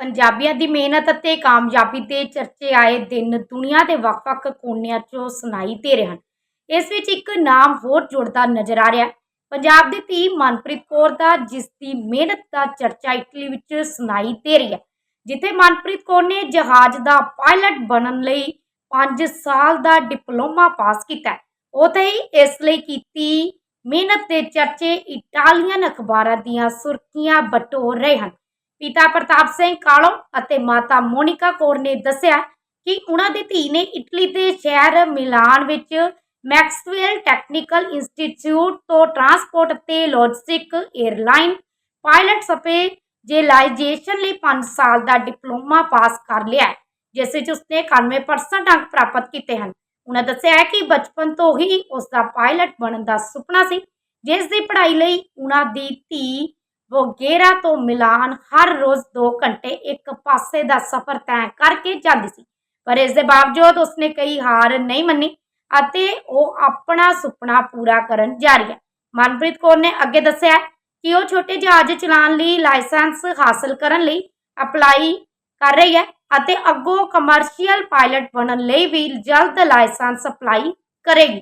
ਪੰਜਾਬੀਆਂ ਦੀ ਮਿਹਨਤ ਅਤੇ ਕਾਮਯਾਬੀ ਦੇ ਚਰਚੇ ਆਏ ਦਿਨ ਦੁਨੀਆ ਦੇ ਵੱਖ-ਵੱਖ ਕੋਨਿਆਂ 'ਚੋਂ ਸੁਣਾਈ ਦੇ ਰਹੇ ਹਨ। ਇਸ ਵਿੱਚ ਇੱਕ ਨਾਮ ਹੋਰ ਜੁੜਦਾ ਨਜ਼ਰ ਆ ਰਿਹਾ ਹੈ। ਪੰਜਾਬ ਦੀ ਧੀ ਮਨਪ੍ਰੀਤ ਕੌਰ ਦਾ ਜਿਸ ਦੀ ਮਿਹਨਤ ਦਾ ਚਰਚਾ ਇਟਲੀ ਵਿੱਚ ਸੁਣਾਈ ਦੇ ਰਹੀ ਹੈ, ਜਿੱਥੇ ਮਨਪ੍ਰੀਤ ਕੌਰ ਨੇ ਜਹਾਜ਼ ਦਾ ਪਾਇਲਟ ਬਣਨ ਲਈ 5 ਸਾਲ ਦਾ ਡਿਪਲੋਮਾ ਪਾਸ ਕੀਤਾ ਹੈ। ਉੱਥੇ ਹੀ ਇਸ ਲਈ ਕੀਤੀ ਮਿਹਨਤ ਦੇ ਚਰਚੇ ਇਟਾਲੀਅਨ ਅਖਬਾਰਾਂ ਦੀਆਂ ਸੁਰਖੀਆਂ ਬਟੋਰ ਰਹੇ ਹਨ। ਪਿਤਾ ਪ੍ਰਤਾਪ ਸਿੰਘ ਕਾਲੋ ਅਤੇ ਮਾਤਾ ਮੋਨਿਕਾ ਕੌਰ ਨੇ ਦੱਸਿਆ ਕਿ ਉਹਨਾਂ ਦੀ ਧੀ ਨੇ ਇਟਲੀ ਦੇ ਸ਼ਹਿਰ ਮਿਲਾਨ ਵਿੱਚ ਮੈਕਸਵੈਲ ਟੈਕਨੀਕਲ ਇੰਸਟੀਚਿਊਟ ਤੋਂ ਟਰਾਂਸਪੋਰਟ ਅਤੇ ਲੌਜਿਸਟਿਕ 에ਅਰਲਾਈਨ ਪਾਇਲਟ ਸਪੈਸ਼ਲਾਈਜੇਸ਼ਨ ਲਈ 5 ਸਾਲ ਦਾ ਡਿਪਲੋਮਾ ਪਾਸ ਕਰ ਲਿਆ ਜਿਸ ਵਿੱਚ ਉਸਨੇ 91% ਅੰਕ ਪ੍ਰਾਪਤ ਕੀਤੇ ਹਨ। ਉਹਨਾਂ ਦੱਸਿਆ ਹੈ ਕਿ ਬਚਪਨ ਤੋਂ ਹੀ ਉਸ ਦਾ ਪਾਇਲਟ ਬਣਨ ਦਾ ਸੁਪਨਾ ਸੀ, ਜਿਸ ਦੀ ਪੜ੍ਹਾਈ ਲਈ ਉਹਨਾਂ ਦੀ ਧੀ ਵੋਗੇਰਾ ਤੋਂ ਮਿਲਾਨ ਹਰ ਰੋਜ਼ 2 ਘੰਟੇ ਇੱਕ ਪਾਸੇ ਦਾ ਸਫ਼ਰ ਤੈਅ ਕਰਕੇ ਜਾਂਦੀ ਸੀ। ਪਰ ਇਸ ਦੇ ਬਾਵਜੂਦ ਉਸਨੇ ਕਈ ਹਾਰ ਨਹੀਂ ਮੰਨੀ ਅਤੇ ਉਹ ਆਪਣਾ ਸੁਪਨਾ ਪੂਰਾ ਕਰਨ ਜਾ ਰਹੀ ਹੈ। ਮਨਪ੍ਰੀਤ ਕੌਰ ਨੇ ਅੱਗੇ ਦੱਸਿਆ ਕਿ ਉਹ ਛੋਟੇ ਜਹਾਜ਼ ਚਲਾਉਣ ਲਈ ਲਾਇਸੈਂਸ ਹਾਸਲ ਕਰਨ ਲਈ ਅਪਲਾਈ ਕਰ ਰਹੀ ਹੈ ਅਤੇ ਅੱਗੋਂ ਕਮਰਸ਼ੀਅਲ ਪਾਇਲਟ ਬਣਨ ਲਈ ਵੀ ਜਲਦ ਲਾਇਸੈਂਸ ਅਪਲਾਈ ਕਰੇਗੀ।